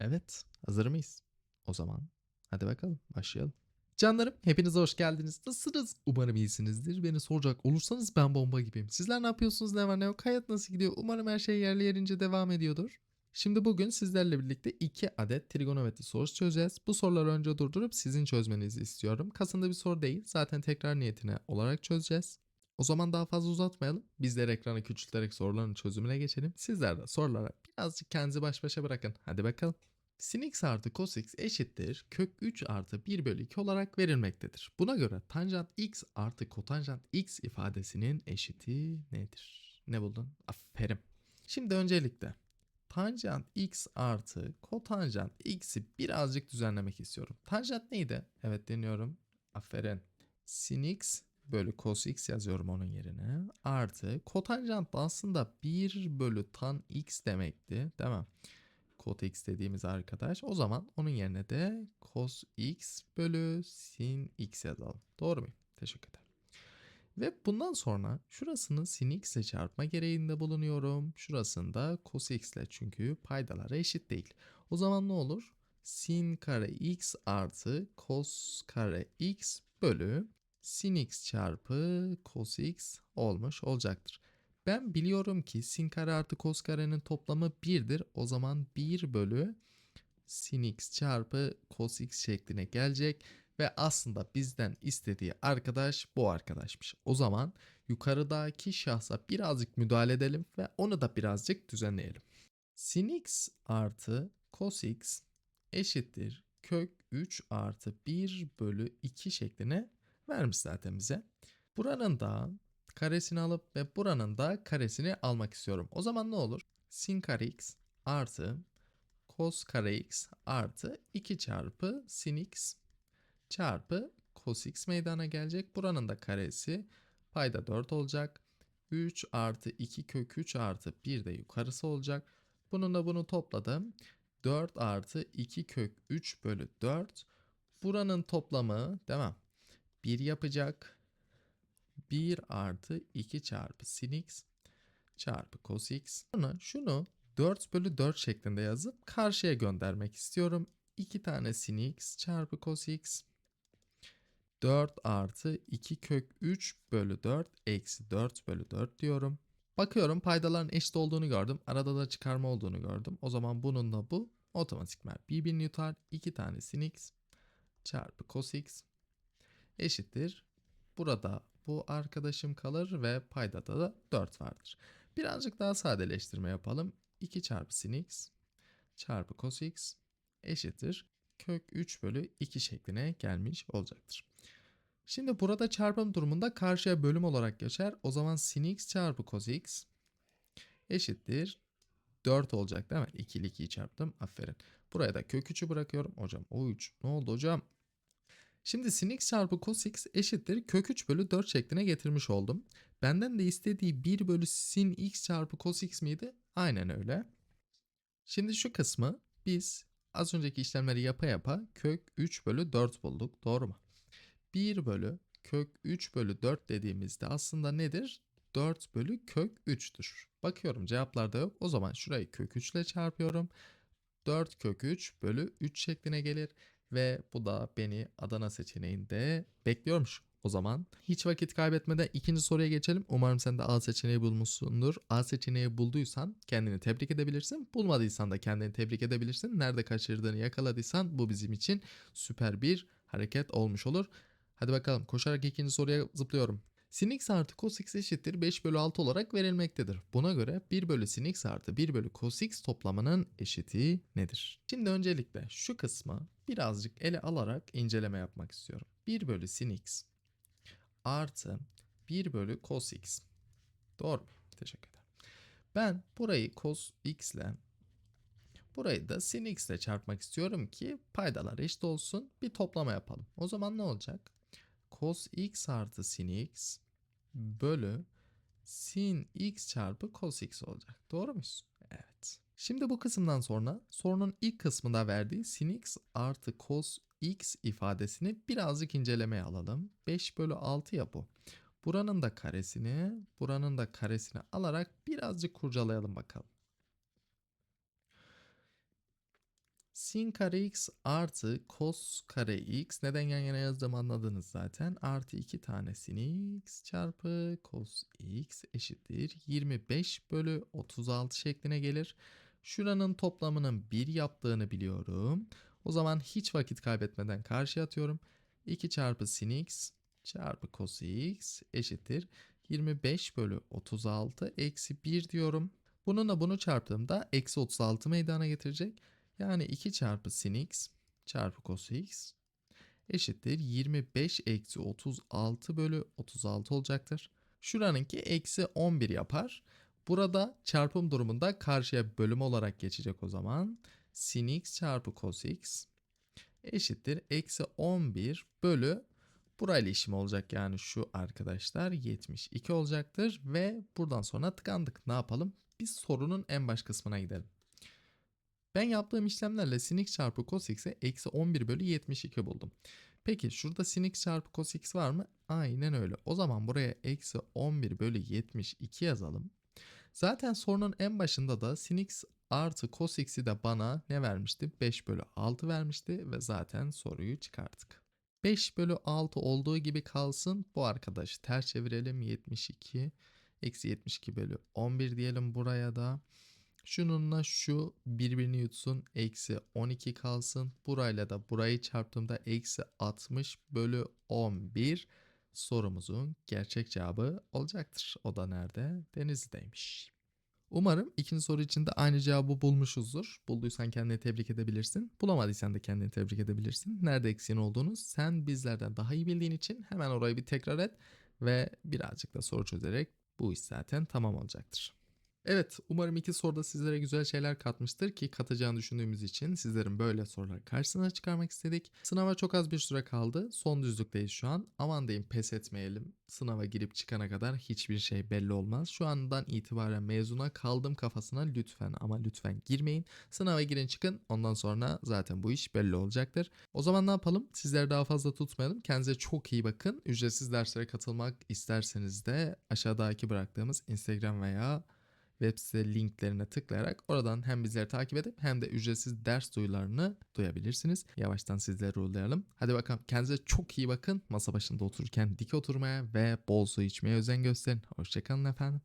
Evet, hazır mıyız? O zaman hadi bakalım başlayalım. Canlarım hepiniz hoş geldiniz. Nasılsınız? Umarım iyisinizdir. Beni soracak olursanız ben bomba gibiyim. Sizler ne yapıyorsunuz ne var ne yok? Hayat nasıl gidiyor? Umarım her şey yerli yerince devam ediyordur. Şimdi bugün sizlerle birlikte 2 adet trigonometri sorusu çözeceğiz. Bu soruları önce durdurup sizin çözmenizi istiyorum. Kasında bir soru değil. Zaten tekrar niyetine olarak çözeceğiz. O zaman daha fazla uzatmayalım. Bizler ekranı küçülterek soruların çözümüne geçelim. Sizler de sorulara birazcık kendinizi baş başa bırakın. Hadi bakalım. Sin x artı cos x eşittir kök 3 artı 1 bölü 2 olarak verilmektedir. Buna göre tanjant x artı kotanjant x ifadesinin eşiti nedir? Ne buldun? Aferin. Şimdi öncelikle tanjant x artı kotanjant x'i birazcık düzenlemek istiyorum. Tanjant neydi? Evet deniyorum. Aferin. Sin x bölü cos x yazıyorum onun yerine. Artı kotanjant da aslında 1 bölü tan x demekti. Değil mi? Kot x dediğimiz arkadaş. O zaman onun yerine de cos x bölü sin x yazalım. Doğru muyum? Teşekkür ederim. Ve bundan sonra şurasını sin x ile çarpma gereğinde bulunuyorum. Şurasında cos x ile çünkü paydaları eşit değil. O zaman ne olur? Sin kare x artı cos kare x bölü sin x çarpı cos x olmuş olacaktır. Ben biliyorum ki sin kare artı cos karenin toplamı 1'dir. O zaman 1 bölü sin x çarpı cos x şekline gelecek. Ve aslında bizden istediği arkadaş bu arkadaşmış. O zaman yukarıdaki şahsa birazcık müdahale edelim ve onu da birazcık düzenleyelim. Sin x artı cos x eşittir kök 3 artı 1 bölü 2 şekline vermiş zaten bize. Buranın da karesini alıp ve buranın da karesini almak istiyorum. O zaman ne olur? Sin kare x artı cos kare x artı 2 çarpı sin x çarpı cos x meydana gelecek. Buranın da karesi payda 4 olacak. 3 artı 2 kök 3 artı 1 de yukarısı olacak. Bununla bunu topladım. 4 artı 2 kök 3 bölü 4. Buranın toplamı devam. 1 yapacak. 1 artı 2 çarpı sin x çarpı cos x. Sonra şunu 4 bölü 4 şeklinde yazıp karşıya göndermek istiyorum. 2 tane sin x çarpı cos x 4 artı 2 kök 3 bölü 4 eksi 4 bölü 4 diyorum. Bakıyorum paydaların eşit olduğunu gördüm. Arada da çıkarma olduğunu gördüm. O zaman bununla bu otomatikman birbirini yutar. 2 tane sin x çarpı cos x eşittir. Burada bu arkadaşım kalır ve paydada da 4 vardır. Birazcık daha sadeleştirme yapalım. 2 çarpı sin x çarpı cos x eşittir. Kök 3 bölü 2 şekline gelmiş olacaktır. Şimdi burada çarpım durumunda karşıya bölüm olarak geçer. O zaman sin x çarpı cos x eşittir. 4 olacak değil mi? 2 ile 2'yi çarptım. Aferin. Buraya da kök 3'ü bırakıyorum. Hocam o 3 ne oldu hocam? Şimdi sin x çarpı cos x eşittir kök 3 bölü 4 şekline getirmiş oldum. Benden de istediği 1 bölü sin x çarpı cos x miydi? Aynen öyle. Şimdi şu kısmı biz az önceki işlemleri yapa yapa kök 3 bölü 4 bulduk. Doğru mu? 1 bölü kök 3 bölü 4 dediğimizde aslında nedir? 4 bölü kök 3'tür. Bakıyorum cevaplarda yok. O zaman şurayı kök 3 ile çarpıyorum. 4 kök 3 bölü 3 şekline gelir. Ve bu da beni Adana seçeneğinde bekliyormuş. O zaman hiç vakit kaybetmeden ikinci soruya geçelim. Umarım sen de A seçeneği bulmuşsundur. A seçeneği bulduysan kendini tebrik edebilirsin. Bulmadıysan da kendini tebrik edebilirsin. Nerede kaçırdığını yakaladıysan bu bizim için süper bir hareket olmuş olur. Hadi bakalım koşarak ikinci soruya zıplıyorum. Sin x artı cos x eşittir 5 bölü 6 olarak verilmektedir. Buna göre 1 bölü sin x artı 1 bölü cos x toplamının eşiti nedir? Şimdi öncelikle şu kısmı birazcık ele alarak inceleme yapmak istiyorum. 1 bölü sin x artı 1 bölü cos x. Doğru mu? Teşekkür ederim. Ben burayı cos x ile burayı da sin x ile çarpmak istiyorum ki paydalar eşit olsun. Bir toplama yapalım. O zaman ne olacak? Cos x artı sin x bölü sin x çarpı cos x olacak. Doğru muyuz? Evet. Şimdi bu kısımdan sonra sorunun ilk kısmında verdiği sin x artı cos x ifadesini birazcık incelemeye alalım. 5 bölü 6 ya bu. Buranın da karesini, buranın da karesini alarak birazcık kurcalayalım bakalım. Sin kare x artı cos kare x neden yan yana yazdığımı anladınız zaten. Artı 2 tane sin x çarpı cos x eşittir 25 bölü 36 şekline gelir. Şuranın toplamının 1 yaptığını biliyorum. O zaman hiç vakit kaybetmeden karşıya atıyorum. 2 çarpı sin x çarpı cos x eşittir 25 bölü 36 eksi 1 diyorum. Bununla bunu çarptığımda eksi 36 meydana getirecek. Yani 2 çarpı sin x çarpı cos x eşittir 25 eksi 36 bölü 36 olacaktır. Şuranınki eksi 11 yapar. Burada çarpım durumunda karşıya bölüm olarak geçecek o zaman. Sin x çarpı cos x eşittir eksi 11 bölü burayla işim olacak yani şu arkadaşlar 72 olacaktır ve buradan sonra tıkandık. Ne yapalım? Biz sorunun en baş kısmına gidelim. Ben yaptığım işlemlerle sin x çarpı cos x'e eksi 11 bölü 72 buldum. Peki şurada sin x çarpı cos x var mı? Aynen öyle. O zaman buraya eksi 11 bölü 72 yazalım. Zaten sorunun en başında da sin x artı cos x'i de bana ne vermişti? 5 bölü 6 vermişti ve zaten soruyu çıkarttık. 5 bölü 6 olduğu gibi kalsın. Bu arkadaşı ters çevirelim. 72 eksi 72 bölü 11 diyelim buraya da. Şununla şu birbirini yutsun. Eksi 12 kalsın. Burayla da burayı çarptığımda eksi 60 bölü 11 sorumuzun gerçek cevabı olacaktır. O da nerede? Denizli'deymiş. Umarım ikinci soru için de aynı cevabı bulmuşuzdur. Bulduysan kendini tebrik edebilirsin. Bulamadıysan da kendini tebrik edebilirsin. Nerede eksiğin olduğunu sen bizlerden daha iyi bildiğin için hemen orayı bir tekrar et ve birazcık da soru çözerek bu iş zaten tamam olacaktır. Evet, umarım iki soruda sizlere güzel şeyler katmıştır ki katacağını düşündüğümüz için sizlerin böyle sorular karşısına çıkarmak istedik. Sınava çok az bir süre kaldı. Son düzlükteyiz şu an. Aman diyeyim pes etmeyelim. Sınava girip çıkana kadar hiçbir şey belli olmaz. Şu andan itibaren mezuna kaldım kafasına lütfen ama lütfen girmeyin. Sınava girin çıkın ondan sonra zaten bu iş belli olacaktır. O zaman ne yapalım? Sizleri daha fazla tutmayalım. Kendinize çok iyi bakın. Ücretsiz derslere katılmak isterseniz de aşağıdaki bıraktığımız Instagram veya web site linklerine tıklayarak oradan hem bizleri takip edip hem de ücretsiz ders duyularını duyabilirsiniz. Yavaştan sizleri uğurlayalım. Hadi bakalım kendinize çok iyi bakın. Masa başında otururken dik oturmaya ve bol su içmeye özen gösterin. Hoşçakalın efendim.